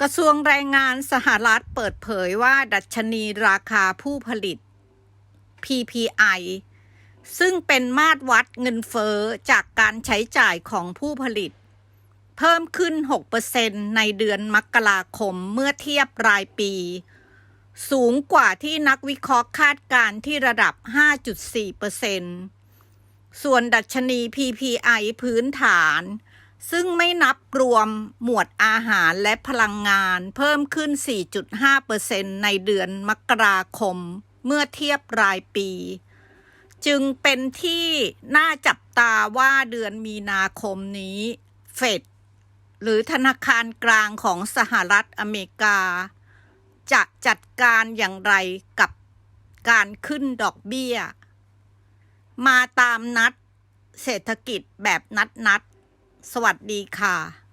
กระทรวงแรงงานสหรัฐเปิดเผยว่าดัชนีราคาผู้ผลิต PPI ซึ่งเป็นมาตรวัดเงินเฟ้อจากการใช้จ่ายของผู้ผลิต เพิ่มขึ้น 6%ในเดือนมกราคมเมื่อเทียบรายปี สูงกว่าที่นักวิเคราะห์คาดการณ์ที่ระดับ 5.4%ส่วนดัชนี PPI พื้นฐาน ซึ่งไม่นับรวมหมวดอาหารและพลังงานเพิ่มขึ้น 4.5%ในเดือนมกราคมเมื่อเทียบรายปี จึงเป็นที่น่าจับตาว่าเดือนมีนาคมนี้ เฟดหรือธนาคารกลางของสหรัฐอเมริกา จะจัดการอย่างไรกับการขึ้นดอกเบี้ย มาตามนัดเศรษฐกิจแบบนัดนัด สวัสดีค่ะ